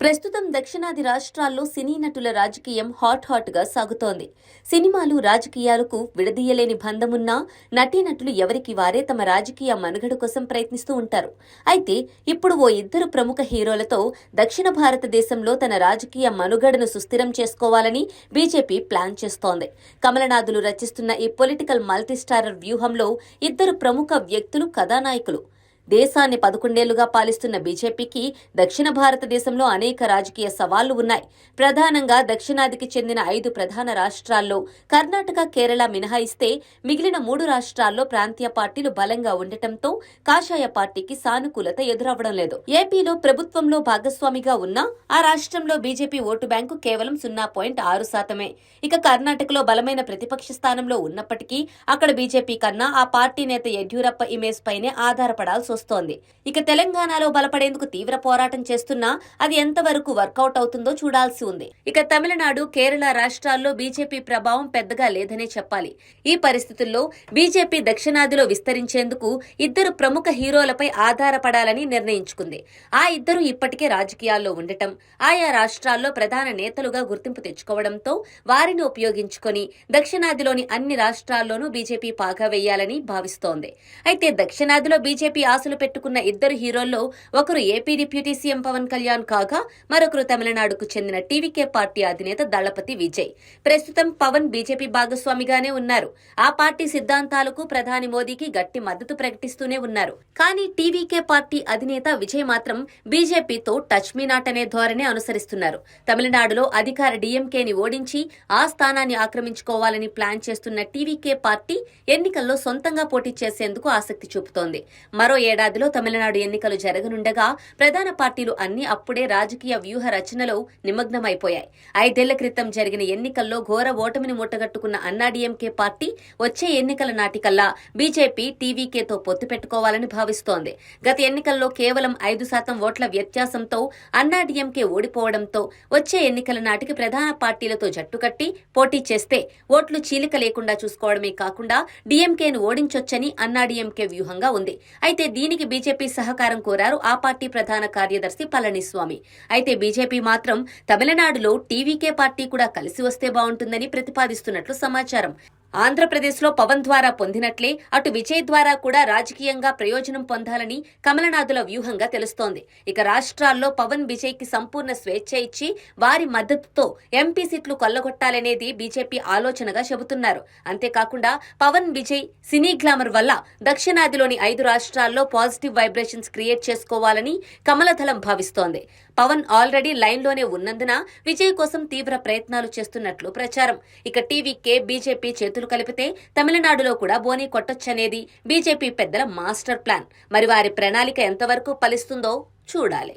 ప్రస్తుతం దక్షిణాది రాష్ట్రాల్లో సినీ నటుల రాజకీయం హాట్ హాట్గా సాగుతోంది. సినిమాలు రాజకీయాలకు విడదీయలేని బంధమున్నా నటీనటులు ఎవరికి వారే తమ రాజకీయ మనుగడ కోసం ప్రయత్నిస్తూ ఉంటారు. అయితే ఇప్పుడు ఓ ఇద్దరు ప్రముఖ హీరోలతో దక్షిణ భారతదేశంలో తన రాజకీయ మనుగడను సుస్థిరం చేసుకోవాలని బీజేపీ ప్లాన్ చేస్తోంది. కమలనాథులు రచిస్తున్న ఈ పొలిటికల్ మల్టీస్టారర్ వ్యూహంలో ఇద్దరు ప్రముఖ వ్యక్తులు కథానాయకులు దేశాన్ని పదకొండేళ్ళుగా పాలిస్తున్న బీజేపీకి దక్షిణ భారతదేశంలో అనేక రాజకీయ సవాళ్ళు ఉన్నాయి. ప్రధానంగా దక్షిణాదికి చెందిన ఐదు ప్రధాన రాష్ట్రాల్లో కర్ణాటక కేరళ మినహాయిస్తే మిగిలిన మూడు రాష్ట్రాల్లో ప్రాంతీయ పార్టీలు బలంగా ఉండటంతో కాషాయ పార్టీకి సానుకూలత ఎదురవ్వడం లేదు. ఏపీలో ప్రభుత్వంలో భాగస్వామిగా ఉన్న ఆ రాష్ట్రంలో బీజేపీ ఓటు బ్యాంకు కేవలం సున్నా పాయింట్ ఆరు శాతమే. ఇక కర్ణాటకలో బలమైన ప్రతిపక్ష స్థానంలో ఉన్నప్పటికీ అక్కడ బీజేపీ కన్నా ఆ పార్టీ నేత యడ్యూరప్ప ఇమేజ్ పైనే ఆధారపడాల్సి వస్తోంది. ఇక తెలంగాణలో బలపడేందుకు తీవ్ర పోరాటం చేస్తున్నా అది ఎంతవరకు వర్కౌట్ అవుతుందో చూడాల్సి ఉంది. ఇక తమిళనాడు కేరళ రాష్ట్రాల్లో బీజేపీ ప్రభావం పెద్దగా లేదనే చెప్పాలి. ఈ పరిస్థితుల్లో బీజేపీ దక్షిణాదిలో విస్తరించేందుకు ఇద్దరు ప్రముఖ హీరోలపై ఆధారపడాలని నిర్ణయించుకుంది. ఆ ఇద్దరు ఇప్పటికే రాజకీయాల్లో ఉండటం ఆయా రాష్ట్రాల్లో ప్రధాన నేతలుగా గుర్తింపు తెచ్చుకోవడంతో వారిని ఉపయోగించుకొని దక్షిణాదిలోని అన్ని రాష్ట్రాల్లోనూ బీజేపీ పాగా వేయాలని భావిస్తోంది. అయితే దక్షిణాదిలో బీజేపీ ఆశలు పెట్టుకున్న ఇద్దరు హీరోల్లో ఒకరు AP deputy CM Pawan Kalyan కాగా మరొకరు తమిళనాడుకు చెందిన టీవీకే పార్టీ అధినేత దళపతి విజయ్. ప్రస్తుతం పవన్ బీజేపీ భాగస్వామిగానే ఉన్నారు. ఆ పార్టీ సిద్ధాంతాలకు ప్రధాని మోదీకి గట్టి మద్దతు ప్రకటిస్తూనే ఉన్నారు. కానీ టీవీకే పార్టీ అధినేత విజయ్ మాత్రం బీజేపీతో టచ్ మీ నాట్ అనే ధోరణి అనుసరిస్తున్నారు. తమిళనాడులో అధికార డీఎంకేని ఓడించి ఆ స్థానాన్ని ఆక్రమించుకోవాలని ప్లాన్ చేస్తున్న టీవీకే పార్టీ ఎన్నికల్లో సొంతంగా పోటీ చేసేందుకు ఆసక్తి చూపుతోంది. మరో ఏడాదిలో తమిళనాడు ఎన్నికలు జరగనుండగా ప్రధాన పార్టీలు అన్ని అప్పుడే రాజకీయ వ్యూహ రచనలో నిమగ్నమైపోయాయి. ఐదేళ్ళ క్రితం జరిగిన ఎన్నికల్లో ఘోర ఓటమిని మూటగట్టుకున్న అన్నాడీఎంకే పార్టీ వచ్చే ఎన్నికల నాటికల్లా బీజేపీ టీవీకేతో పొత్తు పెట్టుకోవాలని భావిస్తోంది. గత ఎన్నికల్లో కేవలం ఐదు శాతం ఓట్ల వ్యత్యాసంతో అన్నాడీఎంకే ఓడిపోవడంతో వచ్చే ఎన్నికల నాటికి ప్రధాన పార్టీలతో జట్టుకట్టి పోటీ చేస్తే ఓట్లు చీలిక లేకుండా చూసుకోవడమే కాకుండా డీఎంకేను ఓడించొచ్చని అన్నాడీఎంకే వ్యూహంగా ఉంది. అయితే దీనికి బీజేపీ సహకారం కోరారు ఆ పార్టీ ప్రధాన కార్యదర్శి పళనిస్వామి. అయితే బీజేపీ మాత్రం తమిళనాడులో టీవీకే పార్టీ కూడా కలిసి వస్తే బాగుంటుందని ప్రతిపాదిస్తున్నట్లు సమాచారం. ఆంధ్రప్రదేశ్లో పవన్ ద్వారా పొందినట్లే అటు విజయ్ ద్వారా కూడా రాజకీయంగా ప్రయోజనం పొందాలని కమలనాథుల వ్యూహంగా తెలుస్తోంది. ఇక రాష్ట్రాల్లో పవన్ విజయ్కి సంపూర్ణ స్వేచ్ఛ ఇచ్చి వారి మద్దతుతో ఎంపీ సీట్లు కొల్లగొట్టాలనేది బీజేపీ ఆలోచనగా చెబుతున్నారు. అంతేకాకుండా పవన్ విజయ్ సినీ గ్లామర్ వల్ల దక్షిణాదిలోని ఐదు రాష్ట్రాల్లో పాజిటివ్ వైబ్రేషన్స్ క్రియేట్ చేసుకోవాలని కమలదళం భావిస్తోంది. పవన్ ఆల్రెడీ లైన్లోనే ఉన్నందున విజయ్ కోసం తీవ్ర ప్రయత్నాలు చేస్తున్నట్లు ప్రచారం. ఇక టీవీకే బీజేపీ చేతులు కలిపితే తమిళనాడులో కూడా బోనీ కొట్టొచ్చనేది బీజేపీ పెద్దల మాస్టర్ ప్లాన్. మరి వారి ప్రణాళిక ఎంతవరకు ఫలిస్తుందో చూడాలి.